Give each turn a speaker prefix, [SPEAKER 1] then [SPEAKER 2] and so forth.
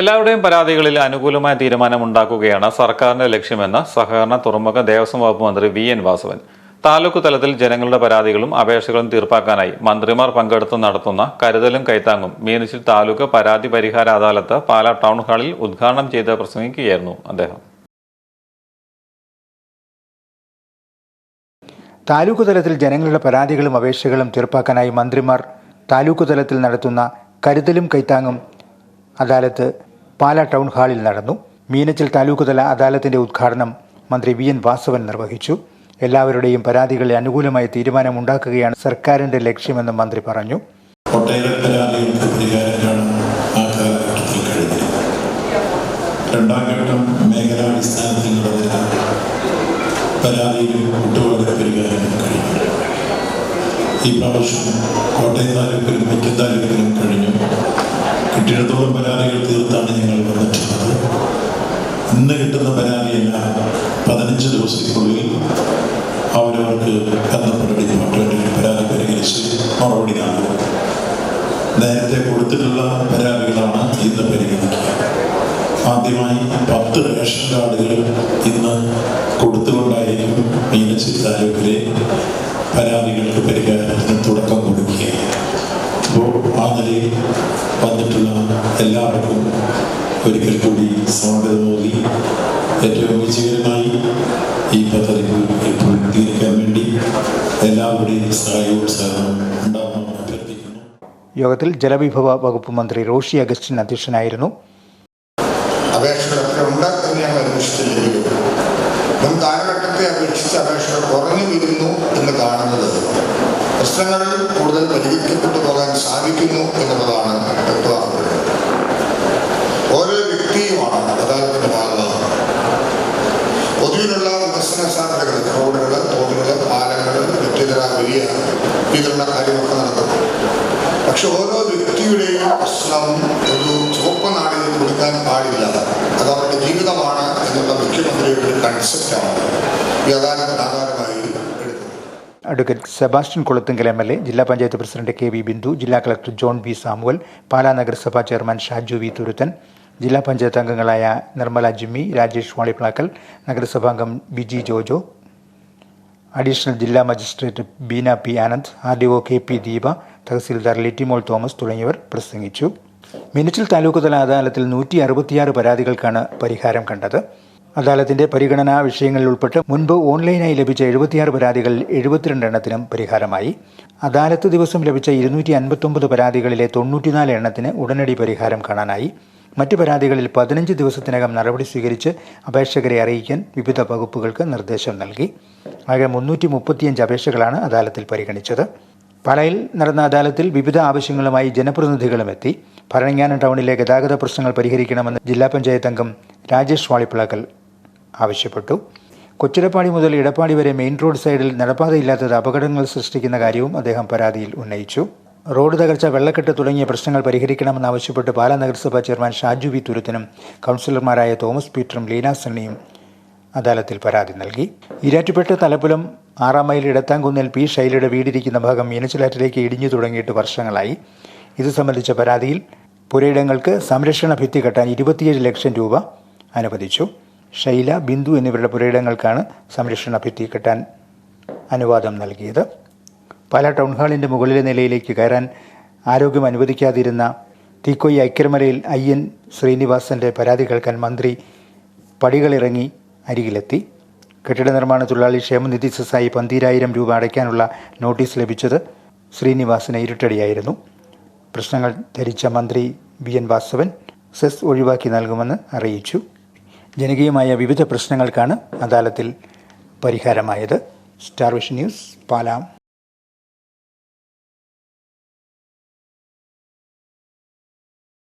[SPEAKER 1] എല്ലാവരുടെയും പരാതികളിൽ അനുകൂലമായ തീരുമാനമുണ്ടാക്കുകയാണ് സർക്കാരിന്റെ ലക്ഷ്യമെന്ന് സഹകരണ തുറമുഖ ദേവസ്വം വകുപ്പ് മന്ത്രി വി എൻ വാസവൻ. താലൂക്ക് തലത്തിൽ ജനങ്ങളുടെ പരാതികളും അപേക്ഷകളും തീർപ്പാക്കാനായി മന്ത്രിമാർ പങ്കെടുത്ത് നടത്തുന്ന കരുതലും കൈത്താങ്ങും മീനച്ചിൽ താലൂക്ക് പരാതി പരിഹാര അദാലത്ത് പാലാ ടൗൺ ഹാളിൽ ഉദ്ഘാടനം ചെയ്ത് പ്രസംഗിക്കുകയായിരുന്നു അദ്ദേഹം.
[SPEAKER 2] താലൂക്ക് തലത്തിൽ ജനങ്ങളുടെ പരാതികളും അപേക്ഷകളും തീർപ്പാക്കാനായി മന്ത്രിമാർ താലൂക്ക് തലത്തിൽ നടത്തുന്ന കരുതലും കൈത്താങ്ങും അദാലത്ത് പാലാ ടൗൺ ഹാളിൽ നടന്നു. മീനച്ചിൽ താലൂക്ക് തല അദാലത്തിന്റെ ഉദ്ഘാടനം മന്ത്രി വി എൻ വാസവൻ നിർവഹിച്ചു. എല്ലാവരുടെയും പരാതികളെ അനുകൂലമായ തീരുമാനമുണ്ടാക്കുകയാണ് സർക്കാരിന്റെ ലക്ഷ്യമെന്ന് മന്ത്രി പറഞ്ഞു.
[SPEAKER 3] രണ്ടാം ഘട്ടം ഈ പ്രാവശ്യം കോട്ടയം താലൂക്കിലും മിക്ക താലൂക്കിലും കഴിഞ്ഞു. കിട്ടിയിടത്തോളം പരാതികൾ തീർത്താണ് ഞങ്ങൾ വന്നിട്ടുള്ളത്. ഇന്ന് കിട്ടുന്ന പരാതിയെല്ലാം പതിനഞ്ച് ദിവസത്തിനുള്ളിൽ അവരവർക്ക് ബന്ധപ്പെട്ട ഡിപ്പാർട്ട്മെന്റിൽ പരാതി പരിഹരിച്ച് മറുപടി നൽകും. നേരത്തെ കൊടുത്തിട്ടുള്ള പരാതികളാണ് ഇന്ന് പരിഗണിക്കുക. ആദ്യമായി പത്ത് റേഷൻ കാർഡുകൾ ഇന്ന് കൊടുത്തുകൊണ്ടായിരിക്കും മീനച്ചിൽ താലൂക്കിലെ പരാതികൾക്ക് പരിഹാരത്തിന് തുടക്കം കൊടുക്കുക അപ്പോൾ ആ നിലയിൽ വന്നിട്ടുള്ള സ്വാഗതം നൽകി ഏറ്റവും വിജയകരമായി ഈ പദ്ധതി പൂർത്തീകരിക്കാൻ വേണ്ടി എല്ലാവരുടെയും സഹായവും അഭ്യർത്ഥിക്കുന്നു.
[SPEAKER 2] യോഗത്തിൽ ജലവിഭവ വകുപ്പ് മന്ത്രി റോഷി അഗസ്റ്റിൻ അധ്യക്ഷനായിരുന്നു.
[SPEAKER 4] അപേക്ഷകളൊക്കെ ഉണ്ട് എന്ന് ഞങ്ങൾ അന്വേഷിച്ചില്ലെങ്കിലും മുൻ കാലഘട്ടത്തെ അപേക്ഷിച്ച് അപേക്ഷകൾ കുറഞ്ഞു വരുന്നു എന്ന് കാണുന്നത് പ്രശ്നങ്ങൾ കൂടുതൽ പരിഹരിക്കപ്പെട്ടു പോകാൻ സാധിക്കുന്നു എന്നുള്ളതാണ് വിതരണ കാര്യങ്ങളൊക്കെ നടക്കുന്നു. പക്ഷെ ഓരോ വ്യക്തിയുടെയും പ്രശ്നം ഒരു ചുവപ്പ് നാടിൽ കൊടുക്കാൻ പാടില്ല. അത് അവരുടെ ജീവിതമാണ് എന്നുള്ള മുഖ്യമന്ത്രിയുടെ ഒരു കൺസെപ്റ്റാണ് ഈ ആധാരമായി
[SPEAKER 2] advocate Sebastian Kulathungal M L A ജില്ലാ panchayat president K V Bindu ജില്ലാ collector John B Samuel Pala നഗരസഭാ ചെയർമാൻ ഷാജു വി തുരുത്തൻ ജില്ലാ പഞ്ചായത്ത് അംഗങ്ങളായ നിർമ്മല ജിമ്മി രാജേഷ് വാളിപ്ലാക്കൽ നഗരസഭാംഗം ബിജി ജോജോ അഡീഷണൽ ജില്ലാ magistrate Beena P Anand R D O K P Deepa tahsildar Littymol Thomas തുടങ്ങിയവർ പ്രസംഗിച്ചു. മിനിച്ചിൽ താലൂക്ക് തല അദാലത്തിൽ നൂറ്റി അറുപത്തിയാറ് പരാതികൾക്കാണ് പരിഹാരം കണ്ടത്. അദാലത്തിന്റെ പരിഗണനാ വിഷയങ്ങളിൽ ഉൾപ്പെട്ട് മുൻപ് ഓൺലൈനായി ലഭിച്ച എഴുപത്തിയാറ് പരാതികളിൽ എഴുപത്തിരണ്ട് എണ്ണത്തിനും പരിഹാരമായി. അദാലത്ത് ദിവസം ലഭിച്ച ഇരുന്നൂറ്റി അൻപത്തൊമ്പത് പരാതികളിലെ തൊണ്ണൂറ്റിനാല് എണ്ണത്തിന് ഉടനടി പരിഹാരം കാണാനായി. മറ്റ് പരാതികളിൽ പതിനഞ്ച് ദിവസത്തിനകം നടപടി സ്വീകരിച്ച് അപേക്ഷകരെ അറിയിക്കാൻ വിവിധ വകുപ്പുകൾക്ക് നിർദ്ദേശം നൽകി. ആകെ മുന്നൂറ്റി മുപ്പത്തിയഞ്ച് അപേക്ഷകളാണ് അദാലത്തിൽ പരിഗണിച്ചത്. പാലയിൽ നടന്ന അദാലത്തിൽ വിവിധ ആവശ്യങ്ങളുമായി ജനപ്രതിനിധികളും എത്തി. ഭരണങ്ങാനം ടൗണിലെ ഗതാഗത പ്രശ്നങ്ങൾ പരിഹരിക്കണമെന്ന് ജില്ലാ പഞ്ചായത്ത് അംഗം രാജേഷ് വാളിപ്പിളക്കൽ ആവശ്യപ്പെട്ടു. കൊച്ചിടപ്പാടി മുതൽ ഇടപ്പാടി വരെ മെയിൻ റോഡ് സൈഡിൽ നടപ്പാതയില്ലാത്തത് അപകടങ്ങൾ സൃഷ്ടിക്കുന്ന കാര്യവും അദ്ദേഹം പരാതിയിൽ ഉന്നയിച്ചു. റോഡ് തകർച്ച വെള്ളക്കെട്ട് തുടങ്ങിയ പ്രശ്നങ്ങൾ പരിഹരിക്കണമെന്നാവശ്യപ്പെട്ട് പാലാ നഗരസഭാ ചെയർമാൻ ഷാജു വി തുരുത്തിനും കൗൺസിലർമാരായ തോമസ് പീറ്ററും ലീന സണ്ണിയും അദാലത്തിൽ പരാതി നൽകി. ഈരാറ്റുപേട്ട തലപ്പുലം ആറാം മൈൽ ഇടത്താംകുന്നിൽ പി. ശൈലയുടെ വീടിരിക്കുന്ന ഭാഗം മീനച്ചിലാറ്റിലേക്ക് ഇടിഞ്ഞു തുടങ്ങിയിട്ട് വർഷങ്ങളായി. ഇത് സംബന്ധിച്ച പരാതിയിൽ പുരയിടങ്ങൾക്ക് സംരക്ഷണ ഭിത്തി കെട്ടാൻ ഇരുപത്തിയേഴ് ലക്ഷം രൂപ അനുവദിച്ചു. ശൈല ബിന്ദു എന്നിവരുടെ പുരയിടങ്ങൾക്കാണ് സംരക്ഷണ ഭിത്തി കെട്ടാൻ അനുവാദം നൽകിയത്. പല ടൗൺ ഹാളിന്റെ മുകളിലെ നിലയിലേക്ക് കയറാൻ ആരോഗ്യം അനുവദിക്കാതിരുന്ന തീക്കോയി ഐക്യരമലയിൽ അയ്യൻ എൻ ശ്രീനിവാസന്റെ പരാതി കേൾക്കാൻ മന്ത്രി പടികളിറങ്ങി അരികിലെത്തി. കെട്ടിട നിർമ്മാണ തൊഴിലാളി ക്ഷേമനിധി സെസ്സായി പന്തിരായിരം രൂപ അടയ്ക്കാനുള്ള നോട്ടീസ് ലഭിച്ചത് ശ്രീനിവാസിന് ഇരുട്ടടിയായിരുന്നു പ്രശ്നങ്ങൾ ധരിച്ച മന്ത്രി വി എൻ വാസവൻ സെസ് ഒഴിവാക്കി നൽകുമെന്ന് അറിയിച്ചു. ജനകീയമായ വിവിധ പ്രശ്നങ്ങൾക്കാണ് അദാലത്തിൽ പരിഹാരമായത്. സ്റ്റാർവിഷ് ന്യൂസ് പാലാം.